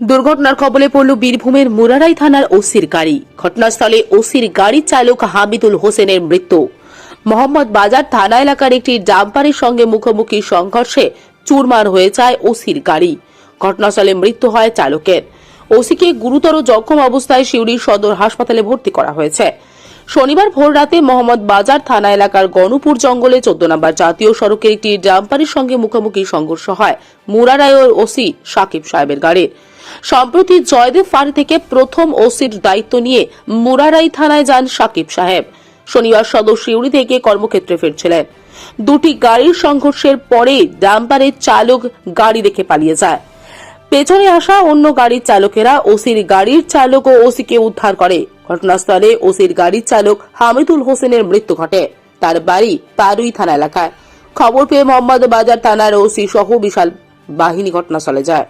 দুর্ঘটনার কবলে পড়ল বীরভূমের মুরারাই থানার ওসির গাড়ি। ঘটনাস্থলে ওসির গাড়ির চালক হামিদুল হোসেনের মৃত্যু। মোহাম্মদ বাজার থানা এলাকার একটি ডাম্পারের সঙ্গে মুখোমুখি সংঘর্ষে চুরমার হয়ে যায় ওসির গাড়ি। ঘটনাস্থলে মৃত্যু হয় চালকের। ওসিকে গুরুতর জখম অবস্থায় সিউড়ির সদর হাসপাতালে ভর্তি করা হয়েছে। শনিবার ভোর রাতে মোহাম্মদ বাজার থানা এলাকার গণপুর জঙ্গলে চোদ্দ নম্বর জাতীয় সড়কের একটি ডাম্পারের সঙ্গে মুখোমুখি সংঘর্ষ হয়। মুরারায়ের ওসি সাকিব সাহেবের গাড়ির। সম্প্রতি জয়দেব ফাঁড়ি থেকে প্রথম ওসির দায়িত্ব নিয়ে মুরারাই থানায় যান সাকিব সাহেব। শনিবার সদর শিউড়ি থেকে কর্মক্ষেত্রে ফিরছিলেন। দুটি গাড়ির সংঘর্ষের পরে ডাম্পারের চালক গাড়ি রেখে পালিয়ে যায়। পেছনে আসা অন্য গাড়ির চালকেরা ওসির গাড়ির চালক ও ওসিকে উদ্ধার করে। ঘটনাস্থলে ওসির গাড়ির চালক হামিদুল হোসেনের মৃত্যু ঘটে। তার বাড়ি পারুই থানা এলাকায়। খবর পেয়ে মোহাম্মদ বাজার থানার ওসি সহ বিশাল বাহিনী ঘটনাস্থলে যায়।